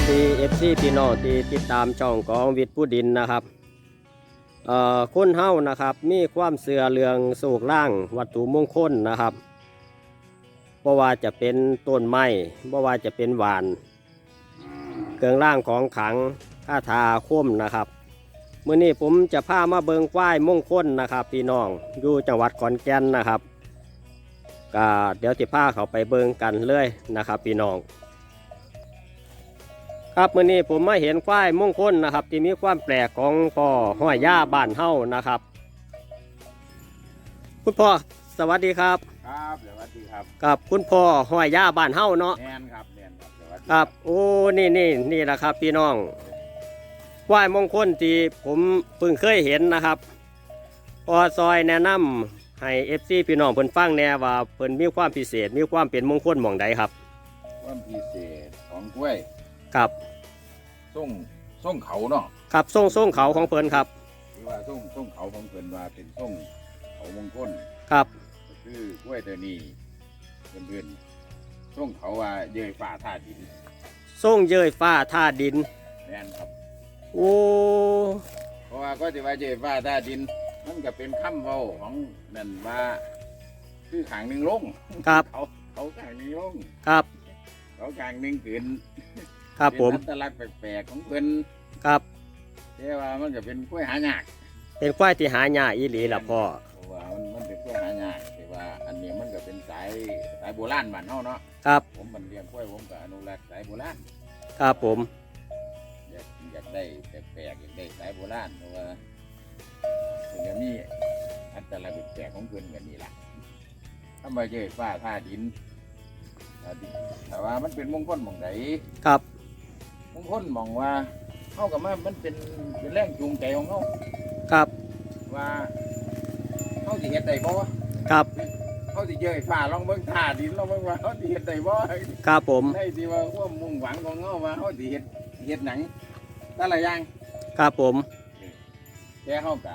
วัสดีเอฟซีพี่น้องที่ติดตามช่องของวิทย์ผู้ดินนะครับเอ่อคนเฮ้านะครับ มีความเสื่อเรืองสูกล่างวัตถุมงคลนะครับเพราะว่าจะเป็นต้นไม้เพราะว่าจะเป็นหวาน เครื่องล่างของขังคาถาคมนะครับเมื่อนี้ผมจะพามาเบิงควายมงคลนะครับ พี่น้องอยู่จังหวัดขอนแก่นนะครับก็เดี๋ยวจะพาเขาไปเบิงกันเลยนะครับ พี่น้อง ครับมื่อนี้ผมมาเห็นควายมงคลนะครับ ที่มีความแปลกของพ่อห้อยย่าบ้านเฮานะครับ คุณพ่อสวัสดีครับ ครับสวัสดีครับกับคุณพ่อห้อยย่าบ้านเฮาเนาะแนนครับแนนครับสวัสดีครับโอ้นี่นี่นี่แหละครับ พี่น้องควายมงคลที่ผมเพิ่งเคยเห็นนะครับพอซอยแนะนำให้เอฟซีพี่น้องเพิ่นฟังแน่ว่าเพิ่นมีความพิเศษ มีความเป็นมงคลหม่องใดครับ ความพิเศษของกล้วย ครับส่งส่งเขาเนาะครับทรงทรงเขาของเพิ่นครับคือว่าส่งส่งเขาของเพิ่นว่าเป็นส่งเขามงคลครับก็คือกล้วยตัวนี้เพิ่นเพิ่นส่งเขาว่าเยยฝ่าท่าดินทรงเย้ยฟ้าท่าดินแนนครับโอ้เพราะว่าก็จะว่าเยยฝ่าท่าดินมันก็เป็นคำเว้าของนั่นว่าคือขางหนึ่งลงครับเขาเขาขางหนึ่งลงครับเขาขางหนึ่งขึ้น ครับผม เป็นอัตลักษณ์แปลกๆของเพิ่นครับแต่ว่ามันก็เป็นกล้วยหายากเป็นควายที่หายากอีหลีล่ะพ่อเพราะว่ามันมันเป็นกล้วยหายากแต่ว่าอันนี้มันก็เป็นสายสายโบราณบ้านเฮาเนาะครับผมมันเลี้ยงกล้วยผมก็อนุรักษ์สายโบราณครับผม อยากอยากได้แปลกๆอยากได้สายโบราณเพราะว่ามันจะมีอัตลักษณ์แปลกของเพิ่นกันนี่ล่ะถ้ามาเจอฟ้าท่าดินท่าดินแต่ว่ามันเป็นมงคลหมองไหนครับ มงคลหมองว่าเฮากับมามันเป็นเป็นแรงจูงใจของเฮาครับว่าเขาสิเฮ็ดได้บ่ครับเขาสิเจอไอ้ฟ้าลองเบิ่งท่าดินลองเบิ่งว่าเขาสิเฮ็ดได้บ่ครับผมได้สิว่าความมุ่งหวังของเขาว่าเขาสิเฮ็ดเฮ็ดหนังแต่ละอย่างครับผมแต่เขาก็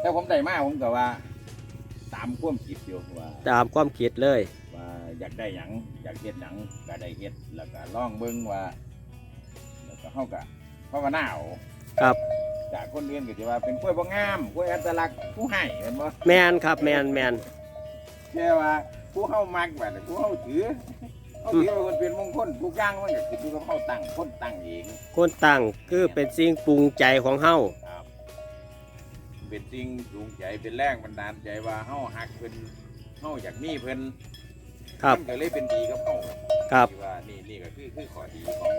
แต่ผมได้มาผมก็ว่า ตามความคิดอยู่ว่า ตามความคิดเลยว่า อยากได้หยังอยากเฮ็ดหยังก็ได้เฮ็ดแล้วก็ลองเบิ่งว่า แล้วก็เฮาก็ภาวนาเอาครับ จากคนอื่นก็สิว่าเป็นกล้วยบ่งามกล้วยอัตลักษณ์ผู้ให้เห็นบ่แมนครับแมนแมนแค่ว่าผู้เข้ามักแบบผู้เข้าถือเขาถือว่ามันเป็นมงคลทุกอย่างมันก็คือผู้เข้าตั้งคนตั้งเอง คนตั้งคือเป็นสิ่งปรุงใจของเฮาครับเป็นจริงจูงใจเป็นแรงบันดาลใจว่าเฮาหักเพิ่นเฮาอยากมีเพิ่น ครับ มันก็เลยเป็นดีกับเฮาครับที่ว่านี่นี่ก็คือคือข้อดีของ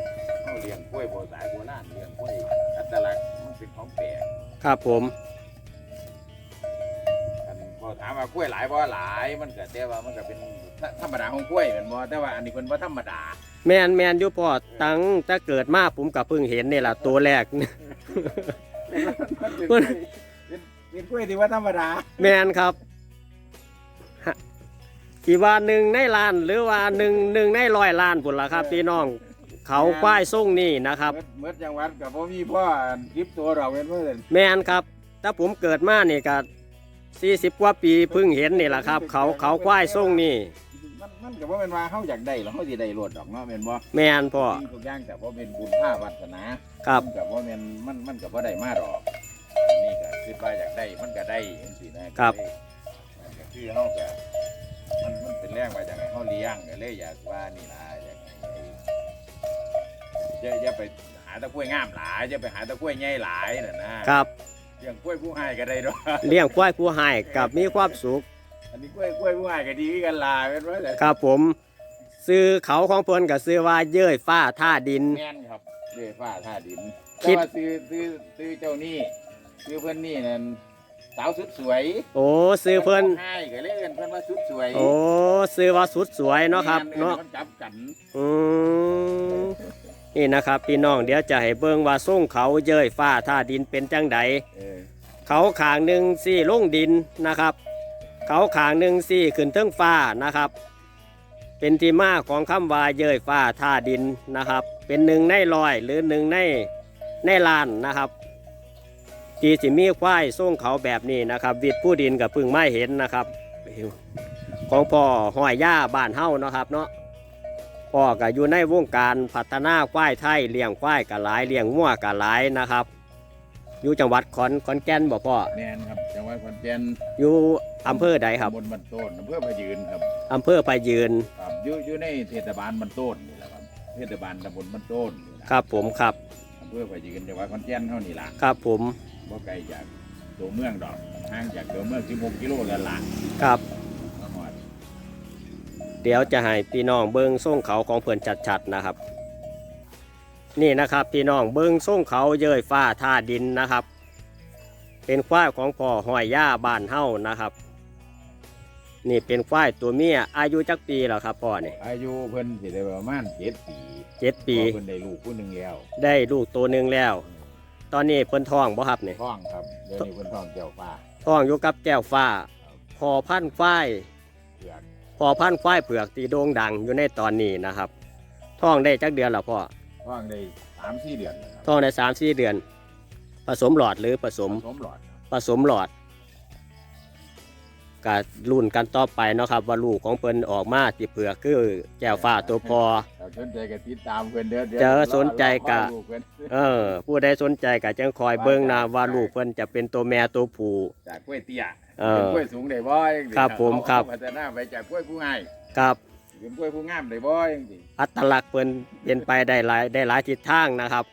เฮาเลี้ยงกล้วยโบราณโบราณเลี้ยงกล้วยอัตลักษณ์มันเป็นของแปลกครับผมกันพอถามว่ากล้วยหลายบ่หลายมันก็แต่ว่ามันก็เป็นธรรมดาของกล้วยแม่นบ่แต่ว่าอันนี้เพิ่นบ่ธรรมดา แมนแมนอยู่พ่อตั้งแต่เกิดมาผมก็เพิ่งเห็นนี่แหละตัวแรก เป็นกล้วยเป็นเป็นกล้วยที่ว่าธรรมดา แมนครับฮะ ที่ว่าหนึ่งในล้านหรือว่าหนึ่งหนึ่งในร้อยล้านพุ่นละครับพี่น้อง เขาควายส่งนี่นะครับ เมื่อเมื่อจังหวัดกับพ่มีพ่อทิปตัวเราเป็นเมื่อเดือนแมนครับ ถ้าผมเกิดมานี่ก็สี่สิบกว่าปีเพิ่งเห็นนี่แหละครับ เขาเขาควายส่งนี่ มันมันกับว่าเป็นว่าเขาอยากได้หรอเขาสิได้รวดดอกเนาะเป็นบ่แมนพ่อจริงทุกอย่างแต่ว่าเป็นบุญผ้าวาสนาครับมันกับว่าเป็นมันมันกับว่าได้มาหรอกอันนี่ก็คือว่าอยากได้มันก็ได้จังซี่นะครับ ก็คือเขาก็มันมันเป็น แรงมาจากให้เขาเลี้ยงก็เลยอยากว่านี่ล่ะอยากให้อย่าอย่าไปหาตะกล้วยงามหลายอย่าไปหาตะกล้วยใหญ่หลายน่ะนะครับเลี้ยงกล้วยผู้ให้ก็ได้ดอกเลี้ยงควายผู้ให้กับมีความสุข อันนี้กล้วยกล้วยผู้ให้ก็ดีคือกันลาเป็นว่าแต่ครับผมซื้อเขาของเพิ่นกับซื้อว่าเย้ยฟ้าท่าดินแม่นครับเรือฟ้าท่าดินคิแต่ดว่าซื้อซื้อซื้อเจ้านี่ซื้อเพื่อนนี่นั่น สาวสุดสวยโอ้ซื้อเพิ่นให้ก็เลยเอิ้นเพิ่นว่าสุดสวยโอ้ซื้อว่าสุดสวยเนาะครับแม่เนาะอิ้มันจับกันอืมนี่นะครับพี่น้องเดี๋ยวจะให้เบิ่งว่าส่งเขาเย้ยฟ้าท่าดินเป็นจังใดเออเขาขางหนึ่งสี่ลงดินนะครับ เขาขางหนึ่งสี่ขึ้นเทิงฟ้านะครับ เป็นที่มาของคำว่าเย้ยฟ้าท่าดินนะครับ เป็นหนึ่งในลอยหรือหนึ่งในในลานนะครับ ที่สิมีควายส่งเขาแบบนี้นะครับ วิทย์ผู้ดินกับพึ่งไม่เห็นนะครับ ของพ่อห้อยย่าบ้านเฮ้าเนาะครับเนาะพ่อก็อยู่ในวงการพัฒนาควายไทยเลี้ยงควายกะหลายเลี้ยงงัวกะหลายนะครับ อยู่จังหวัดขอนขอนแก่นบ่พ่อแมนครับจังหวัดขอนแก่นอยู่อำเภอใดครับตำบลบันโต้นอำเภอพะยืนครับอำเภอไปยืนครับอยู่อยู่ในเทศบาลบันโต้นนี่แหละครับเทศบาลตำบลบันโต้นนี่นะครับผมครับอำเภอพะยืนจังหวัดขอนแก่นเท่านี้ล่ะครับผม บ่ไกลจากตัวเมืองดอกห่างจากตัวเมือง16กิโลแล้วล่ะครับ มาฮอดเดี๋ยวจะให้พี่น้องเบิ้งส่งเขาของเพื่อนชัดๆนะครับ นี่นะครับพี่น้องเบิ้งส่งเขาเย้ยฟ้าท่าดินนะครับ เป็นควายของพ่อหอยย่าบ้านเฮ้านะครับ นี่เป็นควายตัวเมียอายุจักปีแล้วครับพ่อนี่อายุเพิ่นสิได้ประมาณ7ปีเจ็ดปี เพราะเพิ่นได้ลูกผู้หนึงแล้วได้ลูกตัวหนึ่งแล้ว ตอนนี้เพิ่นท้องบ่ครับนี่ท้องครับเดี๋ยวนี้เพิ่นท้องแก้วฟ้าท้องอยู่กับแก้วฟ้าพอพันธุ์ควายเผือกพอพันธุ์ควายเผือกตีโด่งดังอยู่ในตอนนี้นะครับท้องได้จักเดือนแล้วพ่อท้องได้3-4เดือนแล้วครับท้องได้สามสี่เดือน ผสมหลอดหรือผสมผสมหลอดครับผสมหลอด การุ่นกันต่อไปเนาะครับ ว่าลูกของเพิ่นออกมาติเผือกคือแก้วฟ้าตัวพอถ้าสนใจก็ติดตามเพิ่นเด้อดี๋ยวเจอสนใจก็รอลูเพิ่นเออ ผู้ใดสนใจก็จังคอยเบิ่งนะว่าลูกเพิ่นจะเป็นตัวแม่ตัวผู้ จากกล้วยเตี้ยเออเป็นกล้วยสูงได้บ่จังซี้ครับผมเอาครับ เอาพัฒนาไปจากกล้วยผู้ง่ายกับ เป็นกล้วยผู้งามได้บ่จังซี่อัตลักษณ์เพิ่นเป็นไปได้หลายได้หลายทิศทางนะครับ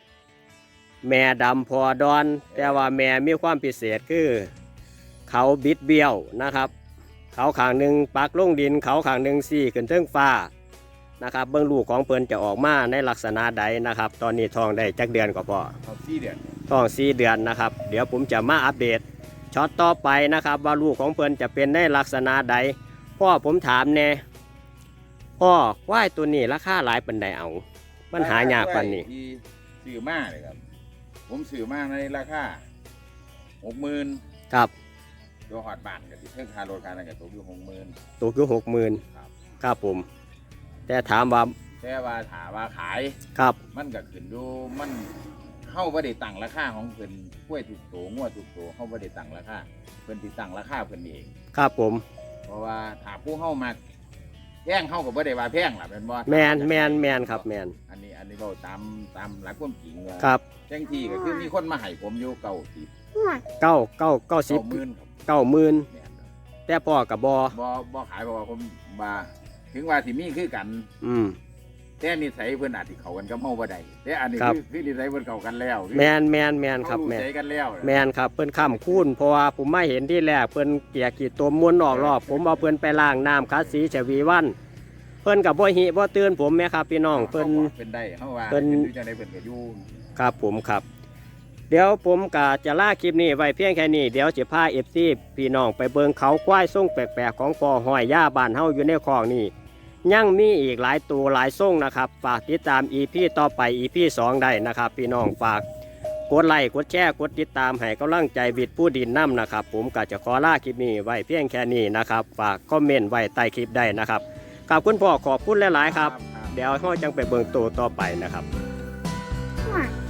แม่ดำพอดอน แต่ว่าแม่มีความพิเศษคือ เขาบิดเบี้ยวนะครับ เขาขางหนึ่งปักลงดิน เขาขางหนึ่งสี่ขึ้นเทิงฟ้านะครับเบื้องลูกของเพิ่นจะออกมาในลักษณะใดนะครับ ตอนนี้ทองได้จักเดือนก็พอเอาสี่เดือนทองสี่เดือนนะครับ เดี๋ยวผมจะมาอัปเดตช็อตต่อไปนะครับว่าลูกของเพิ่นจะเป็นในลักษณะใดพ่อผมถามแน่พ่อควายตัวนี้ราคาหลายปันใดเอามันหายากปันนี้ที่ซื้อมาเลยครับ ผมซื้อมาในราคา60,000ครับ ตัวฮอดบ้านก็สิเพิ่งค่ารถค่านั้นก็ตกอยู่60,000ตัวคือหกหมื่นครับ ครับผม แต่ถามว่าแต่ว่าถามว่าขายครับมันก็ขึ้นอยู่มันเฮาบ่ได้ตั้งราคาของเพิ่นกล้วยถูกโตงัวถูกโตเฮาบ่ได้ตั้งราคาเพิ่นสิตั้งราคาเพิ่นเอง ครับผม เพราะว่าถ้าผู้เฮามาแพงเฮาก็บ่ได้ว่าแพงล่ะเป็นบ่แมนแมนแมนครับแมนอันนี้อันนี้เว้าตามตามหลักความจริงว่าครับ จังที่ก็คือมีคนมาให้ผมอยู่เก่าสิบเก้าเก้าเก้าสิบ เก้าหมื่นครับ เก้าหมื่นแม่นครับแต่พ่อกับบอบ่บ่ขายเพราะว่าผมว่าถึงว่าสิมีคือกัน อืม แต่นิสัยเพิ่นอาจสิเข้ากันกับเฮาบ่ได้แต่อันนี้ครับ คือคือนิสัยเพิ่นเข้ากันแล้วแมนแมนแมนครับเขาแมรู้นใจกันแล้วแมนครับเพิ่นข้ามคูนเพราะว่าผมไม่เห็นที่แรกเพิ่นเกลียกีดตัวม้วนออกรอบ ผมเอาเพิ่นไปล้างน้ำคัดสีชวีวัน เพิ่นกับบ่หิบ่เตือนผมแม่ครับพี่น้องเพิ่น เป็นได้เฮาว่าเพิ่น อยู่จังไดเพิ่นก็อยู่ครับผมครับ เดี๋ยวผมกะจะล่าคลิปนี้ไว้เพียงแค่นี้ เดี๋ยวจะพาเอฟซีพี่น้องไปเบิงเขาควายส่งแปลกๆของปอหอยย่าบานเฮาอยู่ในคลองนี่ยังมีอีกหลายตัวหลายส่งนะครับ ฝากติดตามอีพีต่อไปอีพีสองได้นะครับ พี่น้องฝากกดไลค์กดแชร์กดติดตามให้กำลังใจวิดผู้ดินน้ำนะครับ ผมก็จะขอล่าคลิปนี้ไว้เพียงแค่นี้นะครับ ฝากคอมเมนต์ไว้ใต้คลิปได้นะครับขอบคุณพ่อขอบคุณหลายๆครับ เดี๋ยวเราจังไปเบิงตัวต่อไปนะครับ